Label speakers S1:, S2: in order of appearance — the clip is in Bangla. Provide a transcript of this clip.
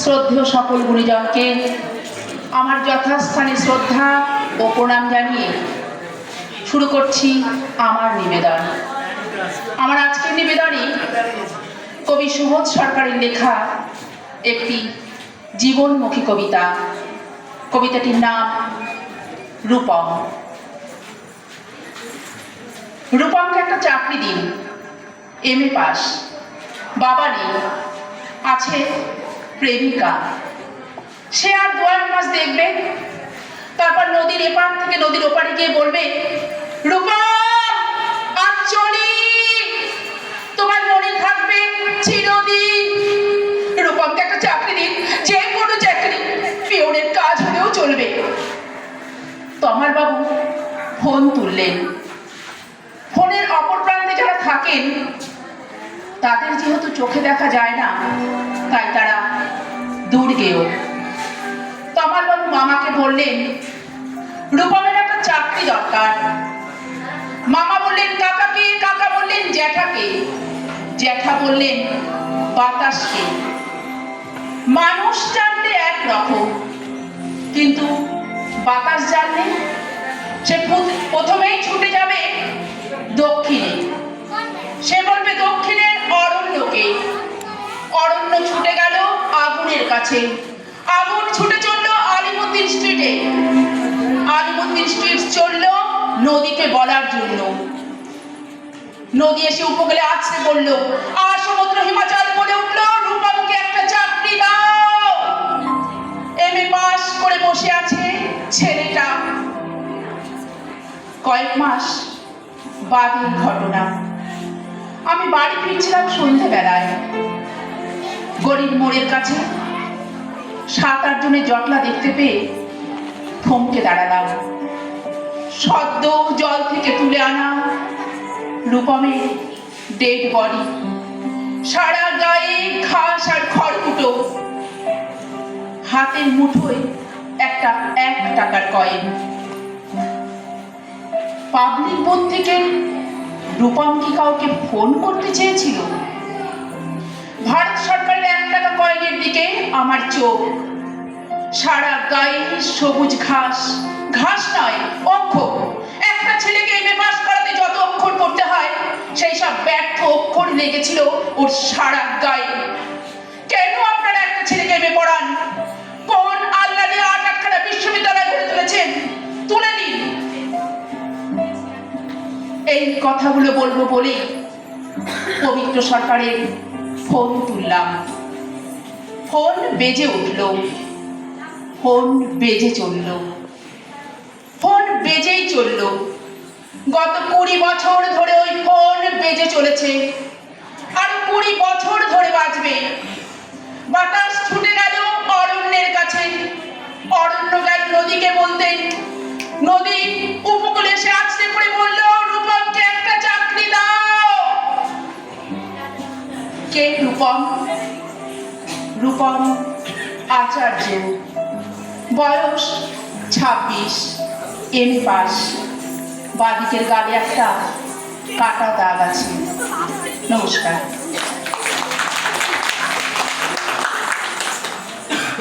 S1: শ্রদ্ধেয় সকল গুণীজনকে আমার যথাস্থানে শ্রদ্ধা ও প্রণাম জানিয়ে শুরু করছি আমার নিবেদন। আমার আজকের নিবেদনে কবি সুবোধ সরকারের লেখা একটি জীবনমুখী কবিতা। কবিতাটির নাম রূপম। রূপমকে একটা চাকরি দিন এম এ পাস। বাবা নেই, আছে প্রেমিকা। সে আর দু এক মাস দেখবে। তারপর নদীর এপার থেকে নদীর ওপারে গিয়ে বলবে রূপম আজ চলি। তোমার মনে থাকবে চিরদিন। রূপমকে একটা চাকরি দিন, যে কোনো চাকরি, পিওনের কাজ হলেও চলবে। তমার বাবু ফোন তুললেন। ফোনের অপর প্রান্তে যারা থাকেন, তাদের যেহেতু চোখে দেখা যায় না, তাই তারা দূর গেও। তমার বাবু মামাকে বললেন, রূপমের একটা চাকরি দরকার। মামা বললেন কাকাকে কাকা বললেন জ্যাঠাকে জ্যাঠা বললেন বাতাসকে মানুষ জানলে একরকম কিন্তু বাতাস জানলে সে প্রথ- প্রথমেই ছুটে যাবে দক্ষিণে। কাছে। আগুন ছুটে চলল আলিমুদ্দিন স্ট্রিটে আলিমুদ্দিন স্ট্রিট চলল নদীকে বলার জন্য। নদী এসে উপকূলে আছড়ে পড়ল। আর সমুদ্র হিমাচল বলে উঠল, রূপমকে একটা চাকরি দাও। এম এ পাস করে বসে আছে ছেলেটা। কয়েক মাস বাদের ঘটনা। আমি বাড়ি ফিরছিলাম সন্ধেবেলায়। গরিব মোড়ের কাছে। জনের জটলা দেখতে পেয়ে থমকে দাঁড়ালাম। সদ্য জল থেকে তুলে আনা রূপমের ডেড বডি সারা গায়ে ঘাস আর খড়কুটো হাতের মুঠোয় একটা এক টাকার কয়েন পাবলিক বোধ থেকে রূপম কি কাউকে ফোন করতে চেয়েছিল? ভারত সরকারের এক টাকা কয়েনের দিকে আমার চোখ। সারা গায়ে সবুজ ঘাস। ঘাস নয় অক্ষর একটা ছেলেকে এমএ পাস করাতে যত অক্ষর করতে হয়, সেই সব ব্যর্থ অক্ষর লেগেছিল ওর সারা গায়ে। কেন আপনারা একটা ছেলেকে এমএ পড়ান? কোন আল্লাহ আট আটখানা বিশ্ববিদ্যালয় গড়ে তুলেছেন? তুলে দিন এই কথাগুলো বলব বলে পবিত্র সরকারের ফোন তুললাম। ফোন বেজে উঠল। ফোন বেজে চলল। ফোন বেজেই চলল। গত কুড়ি বছর ধরে ওই ফোন বেজে চলেছে। আর কুড়ি বছর ধরে বাজবে। বাতাস ছুটে গেল অরণ্যের কাছে। অরণ্য গেল নদীকে বলতেন নদী উপকূলে এসে আছড়ে পড়ে বলল, রূপমকে একটা চাকরি দাও। কে? রূপম? রূপম আচার্য। বয়স ছাব্বিশ এম পাস বাদিকের গাড়ি একটা কাটা দাগ আছে। নমস্কার।